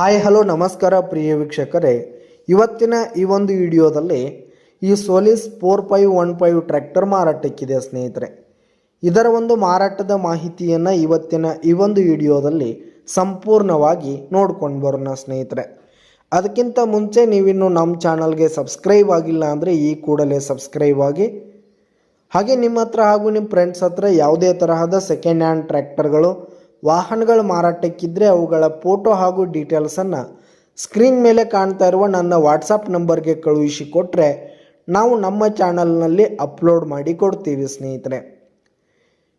Hi, hello, ನಮಸ್ಕಾರ ಪ್ರಿಯ ವೀಕ್ಷಕರೇ. ಇವತ್ತಿನ ಈ ಒಂದು ವಿಡಿಯೋದಲ್ಲಿ ಈ Solis four five one five tractor ಮಾರಾಟಕ್ಕಿದೆ ಸ್ನೇಹಿತರೆ. ಇದರ ಒಂದು ಮಾರಾಟದ ಮಾಹಿತಿಯನ್ನು ಇವತ್ತಿನ ಈ ಒಂದು ವಿಡಿಯೋದಲ್ಲಿ ಸಂಪೂರ್ಣವಾಗಿ ನೋಡ್ಕೊಂಡು ಬರೋಣ ಸ್ನೇಹಿತರೆ. ಅದಕ್ಕಿಂತ ಮುಂಚೆ ನೀವಿನ್ನು ನಮ್ಮ ಚಾನಲ್ಗೆ ಸಬ್ಸ್ಕ್ರೈಬ್ ಆಗಿಲ್ಲ ಅಂದರೆ ಈ ಕೂಡಲೇ ಸಬ್ಸ್ಕ್ರೈಬ್ ಆಗಿ. ಹಾಗೆ ನಿಮ್ಮ ಹತ್ರ ಹಾಗೂ ನಿಮ್ಮ ಫ್ರೆಂಡ್ಸ್ ಹತ್ರ ಯಾವುದೇ ತರಹದ ಸೆಕೆಂಡ್ ಹ್ಯಾಂಡ್ ಟ್ರ್ಯಾಕ್ಟರ್ಗಳು ವಾಹನಗಳು ಮಾರಾಟಕ್ಕಿದ್ದರೆ ಅವುಗಳ ಫೋಟೋ ಹಾಗೂ ಡೀಟೇಲ್ಸನ್ನು ಸ್ಕ್ರೀನ್ ಮೇಲೆ ಕಾಣ್ತಾ ಇರುವ ನನ್ನ ವಾಟ್ಸಪ್ ನಂಬರ್ಗೆ ಕಳುಹಿಸಿ ಕೊಟ್ಟರೆ ನಾವು ನಮ್ಮ ಚಾನಲ್ನಲ್ಲಿ ಅಪ್ಲೋಡ್ ಮಾಡಿ ಕೊಡ್ತೀವಿ ಸ್ನೇಹಿತರೆ.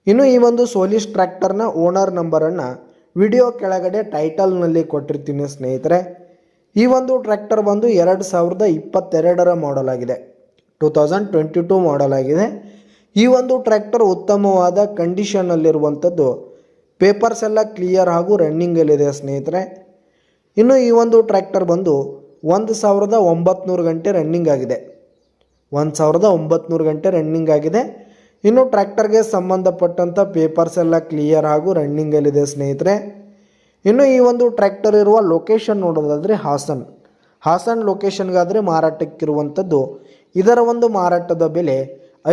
ಇನ್ನು ಈ ಒಂದು ಸೋಲಿಸ್ ಟ್ರ್ಯಾಕ್ಟರ್ನ ಓನರ್ ನಂಬರನ್ನು ವಿಡಿಯೋ ಕೆಳಗಡೆ ಟೈಟಲ್ನಲ್ಲಿ ಕೊಟ್ಟಿರ್ತೀನಿ, ಸ್ನೇಹಿತರೆ. ಈ ಒಂದು ಟ್ರ್ಯಾಕ್ಟರ್ ಬಂದು ಎರಡು ಸಾವಿರದ ಇಪ್ಪತ್ತೆರಡರ ಮಾಡಲ್ ಆಗಿದೆ. Two thousand twenty two model ಆಗಿದೆ. ಈ ಒಂದು ಟ್ರ್ಯಾಕ್ಟರ್ ಉತ್ತಮವಾದ ಕಂಡೀಷನಲ್ಲಿರುವಂಥದ್ದು ಪೇಪರ್ಸ್ ಎಲ್ಲ ಕ್ಲಿಯರ್ ಹಾಗೂ ರನ್ನಿಂಗಲ್ಲಿದೆ ಸ್ನೇಹಿತರೆ. ಇನ್ನು ಈ ಒಂದು ಟ್ರ್ಯಾಕ್ಟರ್ ಬಂದು ಒಂದು ಸಾವಿರದ ಒಂಬತ್ನೂರು ಗಂಟೆ ರನ್ನಿಂಗ್ ಆಗಿದೆ. ಒಂದು ಸಾವಿರದ ಒಂಬತ್ನೂರು ಗಂಟೆ ರನ್ನಿಂಗ್ ಆಗಿದೆ. ಇನ್ನು ಟ್ರ್ಯಾಕ್ಟರ್ಗೆ ಸಂಬಂಧಪಟ್ಟಂಥ ಪೇಪರ್ಸ್ ಎಲ್ಲ ಕ್ಲಿಯರ್ ಹಾಗೂ ರನ್ನಿಂಗಲ್ಲಿದೆ ಸ್ನೇಹಿತರೆ. ಇನ್ನು ಈ ಒಂದು ಟ್ರ್ಯಾಕ್ಟರ್ ಇರುವ ಲೊಕೇಶನ್ ನೋಡೋದಾದರೆ ಹಾಸನ್. ಹಾಸನ್ ಲೊಕೇಶನ್ಗಾದರೆ ಮಾರಾಟಕ್ಕಿರುವಂಥದ್ದು ಇದರ ಒಂದು ಮಾರಾಟದ ಬೆಲೆ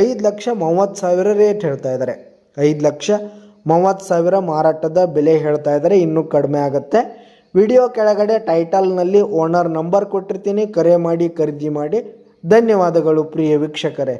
ಐದು ಲಕ್ಷ ಮೂವತ್ತು ಸಾವಿರ ರೇಟ್ ಹೇಳ್ತಾ ಇದ್ದಾರೆ. ಐದು ಲಕ್ಷ ಮೂವತ್ತು ಸಾವಿರ ಮಾರಾಟದ ಬೆಲೆ ಹೇಳ್ತಾ ಇದ್ದಾರೆ, ಇನ್ನೂ ಕಡಿಮೆ ಆಗುತ್ತೆ. ವಿಡಿಯೋ ಕೆಳಗಡೆ ಟೈಟಲ್ನಲ್ಲಿ ಓನರ್ ನಂಬರ್ ಕೊಟ್ಟಿರ್ತೀನಿ, ಕರೆ ಮಾಡಿ, ಖರೀದಿ ಮಾಡಿ. ಧನ್ಯವಾದಗಳು ಪ್ರಿಯ ವೀಕ್ಷಕರೇ.